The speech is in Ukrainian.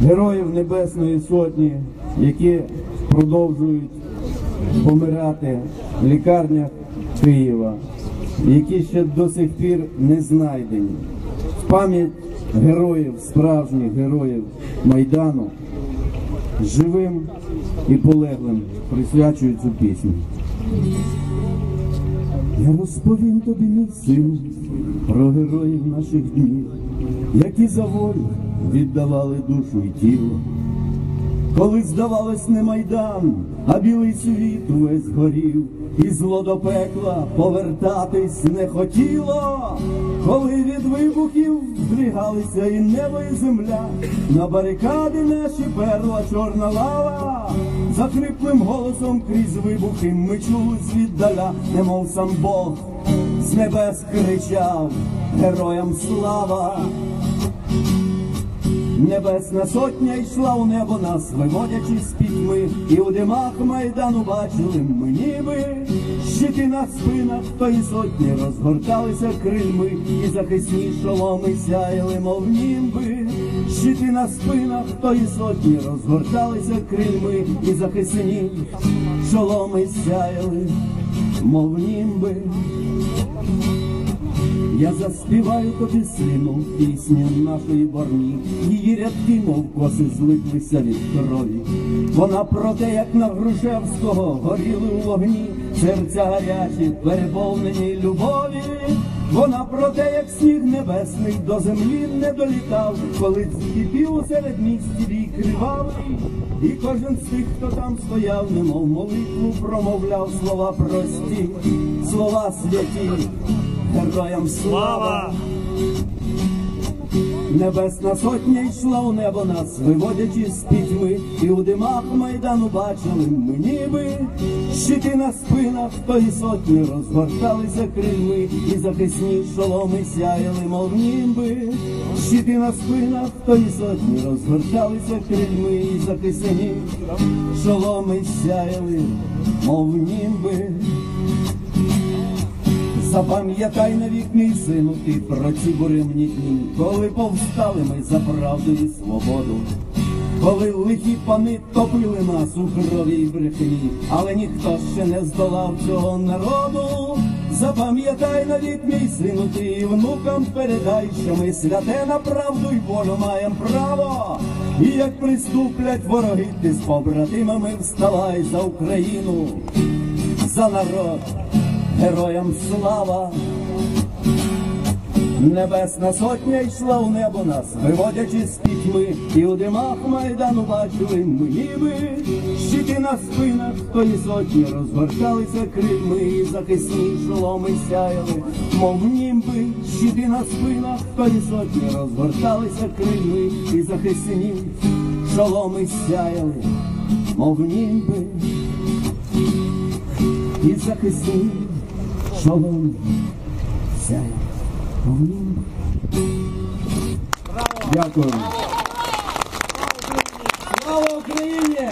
героїв Небесної Сотні, які продовжують помирати в лікарнях Києва, які ще до сих пір не знайдені. В пам'ять героїв, справжніх героїв Майдану, живим і полеглим присвячую цю пісню. Я розповім тобі, мій сину, про героїв наших днів, які за волю віддавали душу і тіло. Коли здавалось не майдан, а білий світ увесь горів, і зло до пекла повертатись не хотіло, коли від вибухів здригалися і небо, і земля, на барикади наші перла чорна лава, за хриплим голосом крізь вибухи ми чули звіддаля, немов сам Бог з небес кричав, героям слава. Небесна сотня йшла у небо нас, виводячи з пітьми, і у димах майдану бачили ми ніби щити на спинах тої сотні розгорталися крильми, і захисні шоломи сяяли, мов німби. Щити на спинах тої сотні розгорталися крильми, і захисні шоломи сяяли, мов німби. Я заспіваю тобі сину пісню нашої борні, її рядки, мов коси злиплися від крові. Вона про те, як на Грушевського горіли у вогні, серця гарячі, переповнені любові. Вона про те, як сніг небесний до землі не долітав, коли зкипів серед місті бій кривавий, і кожен з тих, хто там стояв, немов молитву промовляв слова прості, слова святі. Героям слава! Небесна сотня йшла у небо нас, виводячи з пітьми, і у димах майдану бачили ми ніби щити на спинах тої сотні розгорталися крильми, і захисні шоломи сяяли, мов ніби. Щити на спинах тої сотні розгорталися крильми, і захисні шоломи сяяли, мов німби. Запам'ятай навік, мій сину, ти про ці буремні дні, коли повстали ми за правду і свободу, коли лихі пани топили нас у крові й брехні, але ніхто ще не здолав цього народу. Запам'ятай навік, мій сину, ти і внукам передай, що ми святе на правду й волю маєм право. І як приступлять вороги, ти з побратимами вставай за Україну, за народ героям слава. Небесна сотня йшла у небо нас, виводячи з пітьми, і у димах майдану бачили ми ніби щити на спинах тої сотні розгорталися крильми, і захисні шоломи сяяли, мов німби, щити на спинах тої сотні розгорталися крильми, і захисні шоломи сяяли, мов німби, і захисні Шалом. Це Амін. Дякую. Слава Україні!